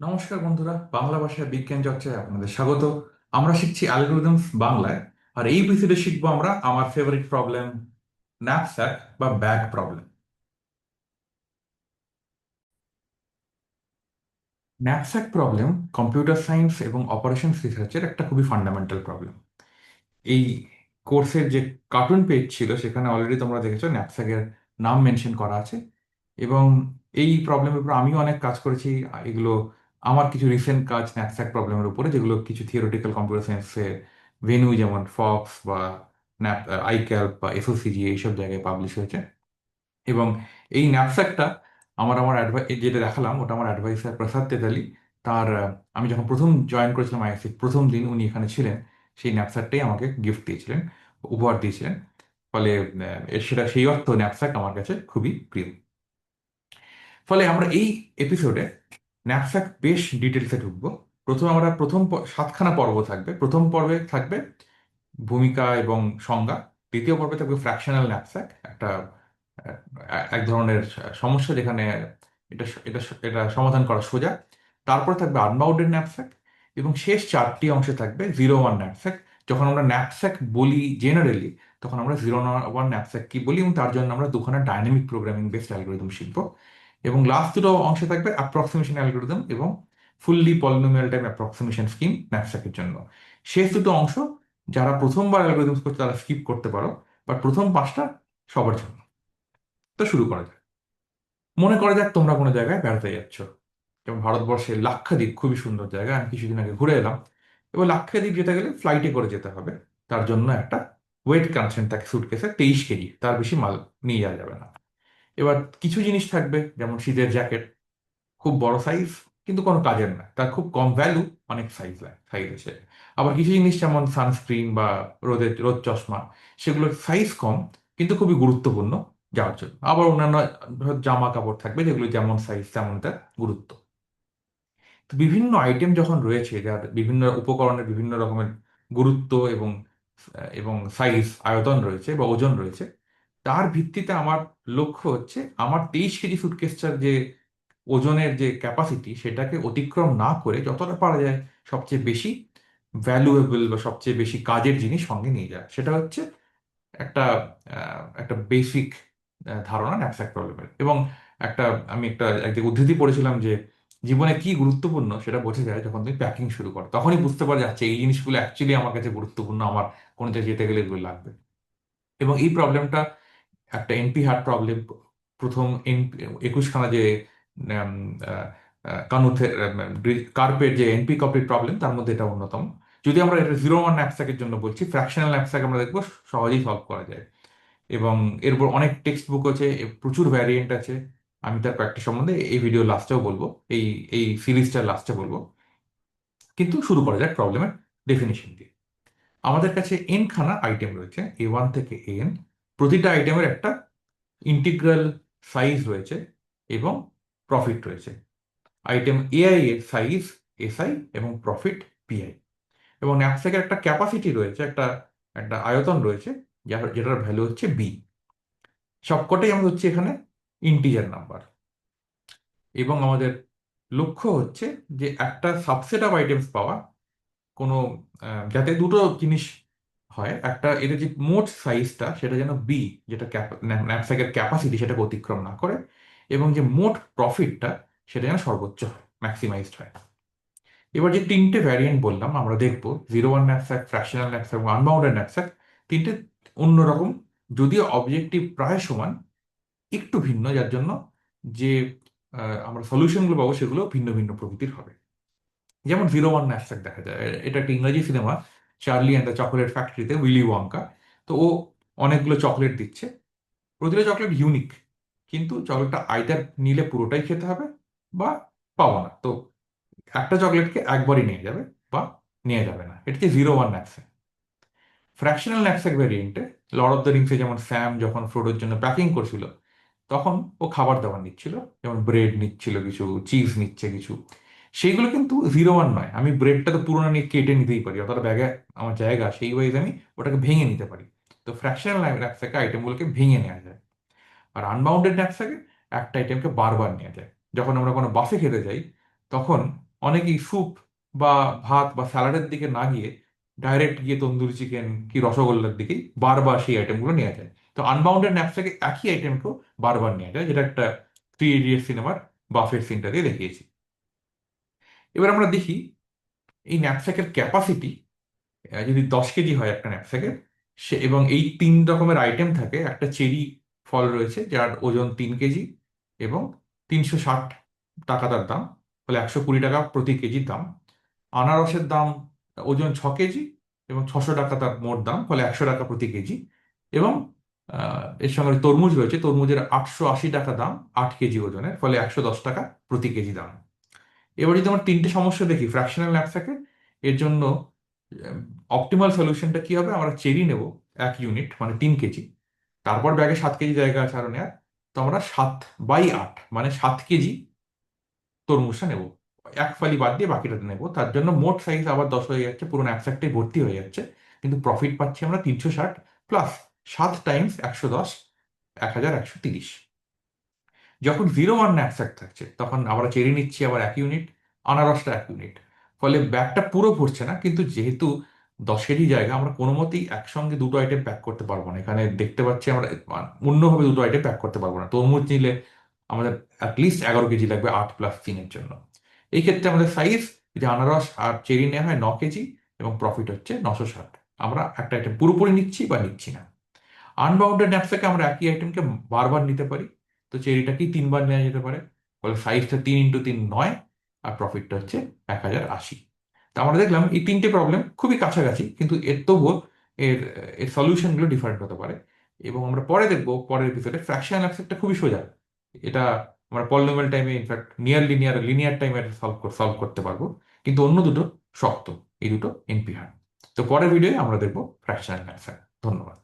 নমস্কার বন্ধুরা, বাংলা ভাষায় বিজ্ঞান চর্চায় আপনাদের স্বাগত। আমরা শিখছি অ্যালগোরিদমস বাংলায়, আর এই এপিসোডে শিখব আমরা আমার ফেভারিট প্রবলেম ন্যাপস্যাক বা bag problem knapsack problem computer science এবং অপারেশন রিসার্চের একটা খুবই ফান্ডামেন্টাল প্রবলেম এই কোর্সের যে কার্টুন পেজ ছিল, সেখানে অলরেডি তোমরা দেখেছ ন্যাপস্যাকের নাম মেনশন করা আছে। এবং এই প্রবলেমের উপর আমিও অনেক কাজ করেছি, এগুলো আমার কিছু রিসেন্ট কাজ ন্যাপস্যাক প্রবলেমের উপরে, যেগুলো কিছু থিওরিটিক্যাল কম্পিউটার সায়েন্সের ভেনু যেমন ফক্স বা ন্যাপ আইক্যালপ বা এসওসিজি এইসব জায়গায় পাবলিশ হয়েছে। এবং এই ন্যাপস্যাকটা আমার আমার অ্যাডভাই যেটা দেখালাম, ওটা আমার অ্যাডভাইসার প্রসাদ তেতালি তার আমি যখন প্রথম জয়েন করেছিলাম আইএসসি প্রথম দিন উনি এখানে ছিলেন, সেই ন্যাপস্যাকটাই আমাকে গিফট দিয়েছিলেন, উপহার দিয়েছিলেন। ফলে সেটা, সেই অর্থ ন্যাপস্যাক আমার কাছে খুবই প্রিয়। ফলে আমরা এই এপিসোডে ন্যাপস্যাক বেশ ডিটেলসে ঢুকবো। প্রথমে আমরা প্রথম সাতখানা পর্ব থাকবে। প্রথম পর্বে থাকবে ভূমিকা এবং সংজ্ঞা। দ্বিতীয় পর্বে থাকবে ফ্র্যাকশনাল ন্যাপস্যাক একটা এক ধরনের সমস্যা যেখানে এটা এটা এটা সমাধান করা সোজা। তারপর থাকবে আনবাউন্ডেড ন্যাপস্যাক এবং শেষ চারটি অংশে থাকবে জিরো ওয়ান ন্যাপস্যাক যখন আমরা ন্যাপস্যাক বলি জেনারেলি তখন আমরা জিরো ওয়ান ন্যাপস্যাক কি বলি এবং তার জন্য আমরা দুখানা ডাইনামিক প্রোগ্রামিং বেসড অ্যালগোরিদম শিখব। এবং লাস্ট দুটো অংশে থাকবে অ্যাপ্রক্সিমেশন অ্যালগোরিদম এবং fully polynomial type approximation scheme ন্যাপস্যাকের জন্য। শেষ দুটো অংশ, যারা প্রথমবার অ্যালগোরিদমস করছে তারা স্কিপ করতে পারো বাট প্রথম পাঁচটা সবার জন্য। তো শুরু করা যাক। মনে করা যাক তোমরা কোনো জায়গায় বেড়াতে যাচ্ছ। যেমন ভারতবর্ষে লাক্ষাদ্বীপ খুবই সুন্দর জায়গা, আমি কিছুদিন আগে ঘুরে এলাম। এবার লাক্ষাদ্বীপ যেতে গেলে ফ্লাইটে করে যেতে হবে। তার জন্য একটা ওয়েট কনসেন্ট থাকে সুটকেসে তেইশ কেজি, তার বেশি মাল নিয়ে যাওয়া যাবে না। এবার কিছু জিনিস থাকবে, যেমন শীতের জ্যাকেট খুব বড় সাইজ কিন্তু কোনো কাজের না। তার খুব কম ভ্যালু অনেক সাইজ সাইজ আছে। আবার কিছু জিনিস যেমন সানস্ক্রিন বা রোদের, রোদ চশমা, সেগুলোর সাইজ কম, কিন্তু খুবই গুরুত্বপূর্ণ যাওয়ার জন্য। আবার অন্যান্য জামা কাপড় থাকবে, যেগুলো যেমন সাইজ তেমন তার গুরুত্ব। তো বিভিন্ন আইটেম যখন রয়েছে যার বিভিন্ন উপকরণের বিভিন্ন রকমের গুরুত্ব এবং এবং সাইজ আয়তন রয়েছে বা ওজন রয়েছে তার ভিত্তিতে আমার লক্ষ্য হচ্ছে, আমার তেইশ কেজি সুটকেসটার যে ওজনের যে ক্যাপাসিটি সেটাকে অতিক্রম না করে যতটা পারা যায় সবচেয়ে বেশি ভ্যালুয়েবল বা সবচেয়ে বেশি কাজের জিনিস সঙ্গে নিয়ে যায় সেটা হচ্ছে একটা একটা বেসিক ধারণা ন্যাপস্যাক প্রবলেমের এবং একটা, আমি একটা একদিকে উদ্ধৃতি পড়েছিলাম যে জীবনে কি গুরুত্বপূর্ণ সেটা বোঝা যায় যখন তুমি প্যাকিং শুরু করো। তখনই বুঝতে পারা যাচ্ছে এই জিনিসগুলো অ্যাকচুয়ালি আমার কাছে গুরুত্বপূর্ণ, আমার কোনো জায়গায় যেতে গেলে এগুলো লাগবে। এবং এই প্রবলেমটা একটা এনপি হার্ট প্রবলেম প্রথম একুশখানা যে কানুথের কার্পের যে এনপি কপির প্রবলেম তার মধ্যে এটা অন্যতম। যদি আমরা এটা জিরো ওয়ান ন্যাপস্যাকের জন্য বলছি ফ্র্যাকশনাল ন্যাপস্যাক আমরা দেখব, সহজেই সলভ করা যায়। এবং এরপর অনেক টেক্সট বুক আছে প্রচুর ভ্যারিয়েন্ট আছে। আমি তার কয়েকটি সম্বন্ধে এই ভিডিও লাস্টেও বলব, এই এই সিরিজটার লাস্টে বলব। কিন্তু শুরু করা যাক প্রবলেমের ডেফিনিশন দিয়ে। আমাদের কাছে এন খানা আইটেম রয়েছে এ ওয়ান থেকে এন প্রতিটা আইটেমের একটা ইন্টিগ্রাল সাইজ রয়েছে এবং প্রফিট রয়েছে। আইটেম এআই এর সাইজ এসআই এবং প্রফিট পিআই এবং ন্যাপস্যাকের একটা ক্যাপাসিটি রয়েছে, একটা একটা আয়তন রয়েছে, যার, যেটার ভ্যালু হচ্ছে বি সবকটাই আমাদের হচ্ছে এখানে ইন্টিজার নাম্বার এবং আমাদের লক্ষ্য হচ্ছে যে একটা সাবসেট অফ আইটেমস পাওয়া কোনো যাতে দুটো জিনিস হয়। একটা এদের যে মোট সাইজটা সেটা যেন বি যেটা ন্যাপস্যাকের ক্যাপাসিটি সেটাকে অতিক্রম না করে, এবং যে মোট প্রফিটটা সেটা যেন সর্বোচ্চ হয় ম্যাক্সিমাইজড হয়। এবার যে তিনটে ভ্যারিয়েন্ট বললাম, আমরা দেখব zero one knapsack fractional knapsack unbounded knapsack তিনটে অন্যরকম যদিও অবজেক্টিভ প্রায় সমান, একটু ভিন্ন, যার জন্য যে আমরা সলিউশনগুলো পাবো, সেগুলো ভিন্ন ভিন্ন প্রকৃতির হবে। যেমন জিরো ওয়ান ন্যাপস্যাক দেখা যায়, এটা একটা ইংরেজি cinema Charlie and the Chocolate ফ্যাক্টরিতে উইলি ওয়াঙ্কা তো ও অনেকগুলো চকলেট দিচ্ছে। প্রতিটা চকলেট ইউনিক কিন্তু চকলেটটা আইদার নিলে পুরোটাই খেতে হবে বা পাওয়া না। তো একটা চকলেটকে একবারই নিয়ে যাবে বা নিয়ে যাবে না। এটা হচ্ছে zero one knapsack fractional knapsack ভ্যারিয়েন্টে Lord of the রিংসে যেমন স্যাম যখন ফ্রোডোর জন্য প্যাকিং করছিল, তখন ও খাবার দাবার নিচ্ছিল, যেমন ব্রেড নিচ্ছিল কিছু চিজ নিচ্ছে কিছু। সেইগুলো কিন্তু জিরো ওয়ান নয়। আমি ব্রেডটা তো পুরোনো নিয়ে কেটে নিতেই পারি, অতটা ব্যাগে আমার জায়গা সেই ওয়াইজ আমি ওটাকে ভেঙে নিতে পারি। তো ফ্র্যাকশনাল ন্যাপস্যাকে আইটেমগুলোকে ভেঙে নেওয়া যায়। আর আনবাউন্ডেড ন্যাপস্যাকে একটা আইটেমকে বারবার নেওয়া যায়। যখন আমরা কোনো বাসে খেতে যাই, তখন অনেকেই স্যুপ বা ভাত বা স্যালাডের দিকে না গিয়ে ডাইরেক্ট গিয়ে তন্দুরি চিকেন কি রসগোল্লার দিকেই বারবার সেই আইটেমগুলো নেওয়া যায়। তো আনবাউন্ডেড ন্যাপস্যাকে একই আইটেমকেও বারবার নেওয়া যায়, যেটা একটা থ্রি ইডিয়ট সিনেমার বাফের সিনটা দিয়ে দেখিয়েছি। এবার আমরা দেখি এই ন্যাপস্যাকের ক্যাপাসিটি যদি দশ কেজি হয় একটা ন্যাপস্যাকের সে এবং এই তিন রকমের আইটেম থাকে, একটা চেরি ফল রয়েছে যার ওজন তিন কেজি এবং তিনশো ষাট টাকা তার দাম, ফলে একশো কুড়ি টাকা প্রতি কেজির দাম। আনারসের দাম, ওজন ছ কেজি এবং ছশো টাকা তার মোট দাম, ফলে একশো টাকা প্রতি কেজি এবং এর সঙ্গে তরমুজ রয়েছে, তরমুজের আটশো আশি টাকা দাম, আট কেজি ওজনের, ফলে একশো দশ টাকা প্রতি কেজি দাম। এবার যদি আমরা তিনটে সমস্যা দেখি ফ্র্যাকশনাল ন্যাপস্যাকে এর জন্য অপটিমাল সলিউশনটা কি হবে? আমরা চেরি নেব এক ইউনিট মানে তিন কেজি তারপর ব্যাগে সাত কেজি জায়গা আছে আরও নেওয়ার তো আমরা সাত বাই আট মানে সাত কেজি তরমুজটা নেব। এক ফালি বাদ দিয়ে বাকিটা নেব। তার জন্য মোট সাইজ আবার দশ হয়ে যাচ্ছে পুরো ন্যাপস্যাকটাই ভর্তি হয়ে যাচ্ছে, কিন্তু প্রফিট পাচ্ছি আমরা তিনশো ষাট প্লাস সাত টাইমস একশো দশ, এক হাজার একশো তিরিশ। যখন জিরো ওয়ান ন্যাপস্যাক থাকছে, তখন আমরা চেরি নিচ্ছি আবার এক ইউনিট আনারসটা এক ইউনিট ফলে ব্যাগটা পুরো ভরছে না, কিন্তু যেহেতু দশেরই জায়গা, আমরা কোনো মতেই একসঙ্গে দুটো আইটেম প্যাক করতে পারব না। এখানে দেখতে পাচ্ছি আমরা অন্যভাবে দুটো আইটেম প্যাক করতে পারব না। তরমুজ নিলে আমাদের অ্যাটলিস্ট এগারো কেজি লাগবে আট প্লাস তিনের জন্য। এই ক্ষেত্রে আমাদের সাইজ যে আনারস আর চেরি নেওয়া হয় ন কেজি এবং প্রফিট হচ্ছে নশো ষাট। আমরা একটা আইটেম পুরোপুরি নিচ্ছি বা নিচ্ছি না। আনবাউন্ডেড ন্যাপস্যাকে আমরা একই আইটেমকে বারবার নিতে পারি। তো চেরিটাকেই তিনবার নেওয়া যেতে পারে? ফলে সাইজটা তিন ইন্টু তিন নয়, আর প্রফিটটা হচ্ছে এক হাজার আশি। তা আমরা দেখলাম এই তিনটে প্রবলেম খুবই কাছাকাছি, কিন্তু এর তবুও এর এর সলিউশনগুলো ডিফারেন্ট হতে পারে। এবং আমরা পরে দেখব, পরের এপিসোডে ফ্র্যাকশন অ্যাপসেটটা খুবই সোজা। এটা আমরা পলিনোমিয়াল টাইমে in fact near linear linear টাইমে সলভ সলভ করতে পারব। কিন্তু অন্য দুটো শক্ত, এই দুটো এনপি হয় তো পরের ভিডিওয়ে আমরা দেখব ফ্র্যাকশনাল অ্যাপসেট ধন্যবাদ।